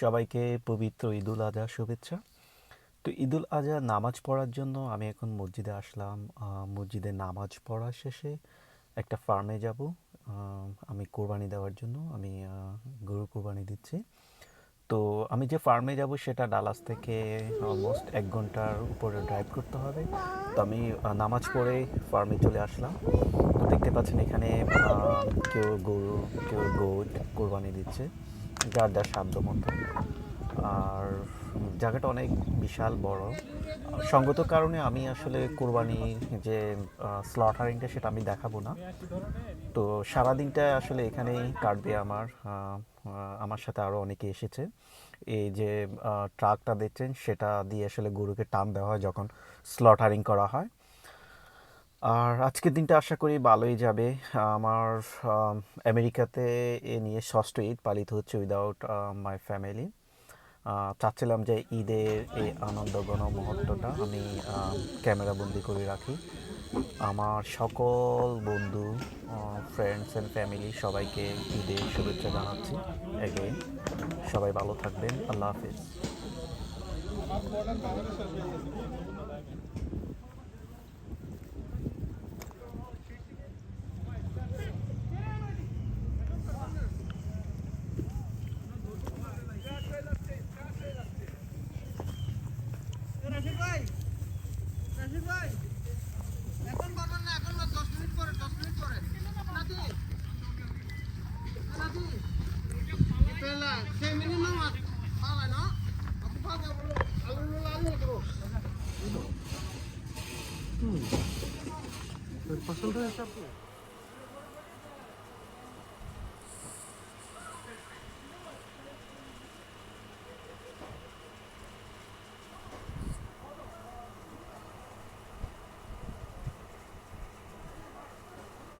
সবাইকে পবিত্র ঈদুল আজহা শুভেচ্ছা। তো ঈদুল আজহা নামাজ পড়ার জন্য আমি এখন মসজিদে আসলাম। মসজিদে নামাজ পড়া শেষে একটা ফার্মে যাব। আমি কোরবানি দেওয়ার জন্য আমি গরু কোরবানি দিচ্ছি। তো আমি যে ফার্মে যাব সেটা ডালাস থেকে অলমোস্ট এক ঘণ্টার উপরে ড্রাইভ করতে হবে। তো আমি নামাজ পড়ে ফার্মে চলে আসলাম। তো দেখতে পাচ্ছেন এখানে কেউ গরু, কেউ গোট কোরবানি দিচ্ছে। যার যার সাধ্য মতো। আর জায়গাটা অনেক বিশাল, বড়। সঙ্গত কারণে আমি আসলে কোরবানি যে স্লটারিংটা সেটা আমি দেখাবো না। তো সারাদিনটা আসলে এখানেই কাটবে আমার। আমার সাথে আরও অনেকে এসেছে। এই যে ট্রাকটা দেখছেন, সেটা দিয়ে আসলে গরুকে টান দেওয়া হয় যখন স্লটারিং করা হয়। আর আজকের দিনটা আশা করি ভালোই যাবে। আমার আমেরিকাতে এ নিয়ে ষষ্ঠ ঈদ পালিত হচ্ছে উইদাউট মাই ফ্যামিলি চাচ্ছিলাম যে ঈদের এই আনন্দঘন মুহূর্তটা আমি ক্যামেরা বন্দি করে রাখি। আমার সকল বন্ধু ফ্রেন্ডস অ্যান্ড ফ্যামিলি সবাইকে ঈদের শুভেচ্ছা জানাচ্ছি এগেইন সবাই ভালো থাকবেন। আল্লাহ হাফিজ। রাশিদ ভাই। রাশিদ ভাই